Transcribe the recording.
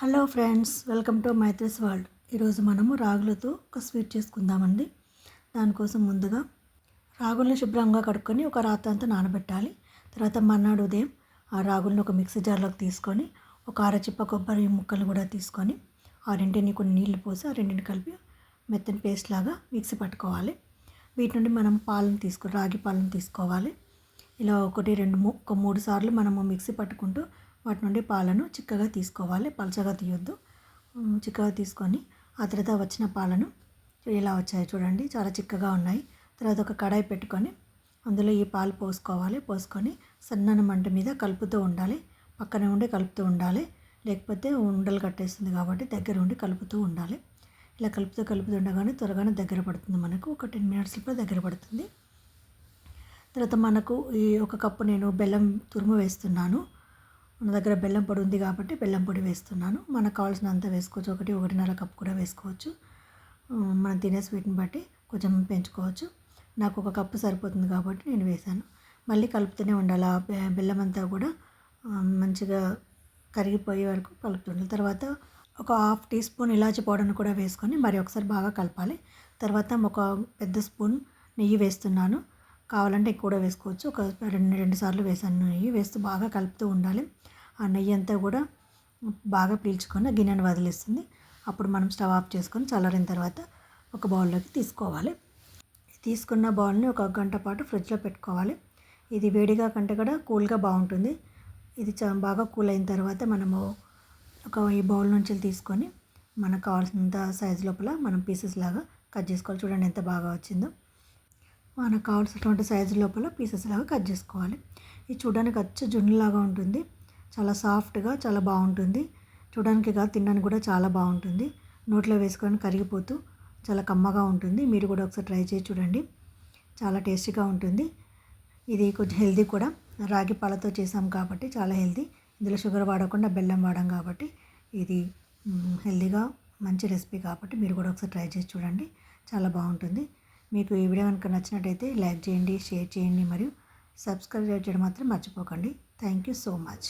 Hello friends welcome to Maithri's world. ఈరోజు మనము రాగులతో ఒక స్వీట్ చేసుకుందామండి. దానికోసం ముందుగా రాగుల్ని శుభ్రంగా కడుక్కొని ఒక రాత్రి అంతా నానబెట్టాలి. తర్వాత మర్నాడు ఉదయం ఆ రాగుల్ని ఒక మిక్సీ జార్లోకి తీసుకొని ఒక అరచిప్ప కొబ్బరి ముక్కలు కూడా తీసుకొని ఆ రెండింటిని కొన్ని నీళ్ళు పోసి ఆ రెండింటిని కలిపి మెత్తని పేస్ట్ లాగా మిక్సీ పట్టుకోవాలి. వీటి నుండి మనం పాలను తీసుకో రాగి పాలను తీసుకోవాలి. ఇలా ఒకటి రెండు ఒక మూడు సార్లు మనము మిక్సీ పట్టుకుంటూ వాటి నుండి పాలను చిక్కగా తీసుకోవాలి. పలచగా తీయొద్దు. చిక్కగా తీసుకొని ఆ తర్వాత వచ్చిన పాలను ఇలా వచ్చాయి చూడండి. చాలా చిక్కగా ఉన్నాయి. తర్వాత ఒక కడాయి పెట్టుకొని అందులో ఈ పాలు పోసుకోవాలి. పోసుకొని సన్నని మంట మీద కలుపుతూ ఉండాలి. పక్కనే ఉండి కలుపుతూ ఉండాలి. లేకపోతే ఉండలు కట్టేస్తుంది కాబట్టి దగ్గర ఉండి కలుపుతూ ఉండాలి. ఇలా కలుపుతూ కలుపుతూ ఉండగానే త్వరగానే దగ్గర పడుతుంది మనకు. ఒక టెన్ మినిట్స్లో దగ్గర పడుతుంది. తర్వాత మనకు ఈ ఒక కప్పు నేను బెల్లం తురుము వేస్తున్నాను. మన దగ్గర బెల్లం పొడి ఉంది కాబట్టి బెల్లం పొడి వేస్తున్నాను. మనకు కావాల్సినంత వేసుకోవచ్చు. ఒకటి ఒకటిన్నర కప్ కూడా వేసుకోవచ్చు. మనం తినే స్వీట్ని బట్టి కొంచెం పెంచుకోవచ్చు. నాకు ఒక కప్పు సరిపోతుంది కాబట్టి నేను వేశాను. మళ్ళీ కలుపుతూనే ఉండాలి. ఆ బెల్లం అంతా కూడా మంచిగా కరిగిపోయే వరకు కలుపుతుండాలి తర్వాత ఒక హాఫ్ టీ స్పూన్ ఇలాచి పౌడర్ని కూడా వేసుకొని మరి ఒకసారి బాగా కలపాలి. తర్వాత ఒక పెద్ద స్పూన్ నెయ్యి వేస్తున్నాను. కావాలంటే ఎక్కువ కూడా వేసుకోవచ్చు. ఒక రెండు రెండు సార్లు వేసాను నెయ్యి వేస్తూ బాగా కలుపుతూ ఉండాలి. ఆ నెయ్యి అంతా కూడా బాగా పీల్చుకొని గిన్నెను వదిలేస్తుంది. అప్పుడు మనం స్టవ్ ఆఫ్ చేసుకొని చల్లారిన తర్వాత ఒక బౌల్లోకి తీసుకోవాలి. తీసుకున్న బౌల్ని ఒక గంట పాటు ఫ్రిడ్జ్లో పెట్టుకోవాలి. ఇది వేడిగా కంటే కూడా కూల్గా బాగుంటుంది. ఇది చా బాగా కూల్ అయిన తర్వాత మనము ఒక ఈ బౌల్ నుంచి తీసుకొని మనకు కావాల్సినంత సైజు లోపల మనం పీసెస్ లాగా కట్ చేసుకోవాలి. చూడండి ఎంత బాగా వచ్చిందో. మనకు కావాల్సినటువంటి సైజు లోపల పీసెస్ లాగా కట్ చేసుకోవాలి. ఇది చూడడానికి అచ్చు జున్నులాగా ఉంటుంది. చాలా సాఫ్ట్గా చాలా బాగుంటుంది. చూడడానికి కాదు తినడానికి కూడా చాలా బాగుంటుంది. నోట్లో వేసుకొని కరిగిపోతూ చాలా కమ్మగా ఉంటుంది. మీరు కూడా ఒకసారి ట్రై చేసి చూడండి. చాలా టేస్టీగా ఉంటుంది. ఇది కొంచెం హెల్దీ కూడా. రాగి పాలతో చేసాం కాబట్టి చాలా హెల్దీ ఇందులో షుగర్ వాడకుండా బెల్లం వాడాం కాబట్టి ఇది హెల్దీగా మంచి రెసిపీ కాబట్టి మీరు కూడా ఒకసారి ట్రై చేసి చూడండి. చాలా బాగుంటుంది. మీకు ఈ వీడియో కనుక నచ్చినట్టయితే లైక్ చేయండి షేర్ చేయండి మరియు సబ్స్క్రైబ్ చేయడం మాత్రం మర్చిపోకండి. Thank you so much.